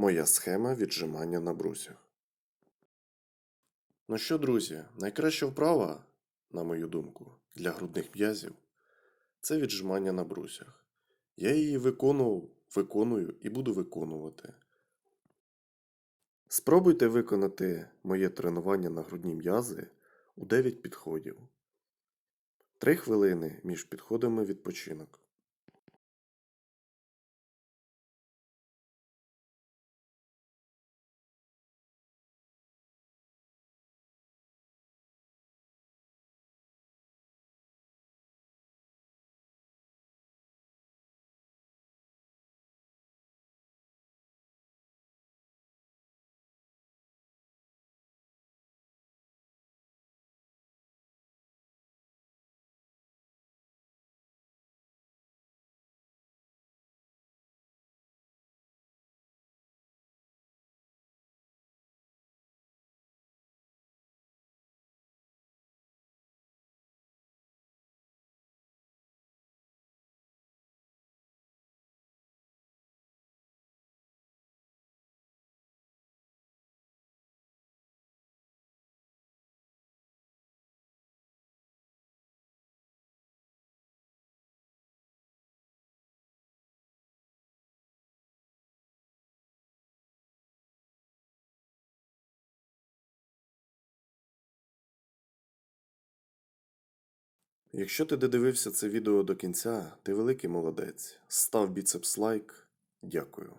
Моя схема віджимання на брусях. Ну що, друзі, найкраща вправа, на мою думку, для грудних м'язів це віджимання на брусях. Я її виконував, виконую і буду виконувати. Спробуйте виконати моє тренування на грудні м'язи у 9 підходів. 3 хвилини між підходами відпочинок. Якщо ти додивився це відео до кінця, ти великий молодець. Став біцепс лайк. Дякую.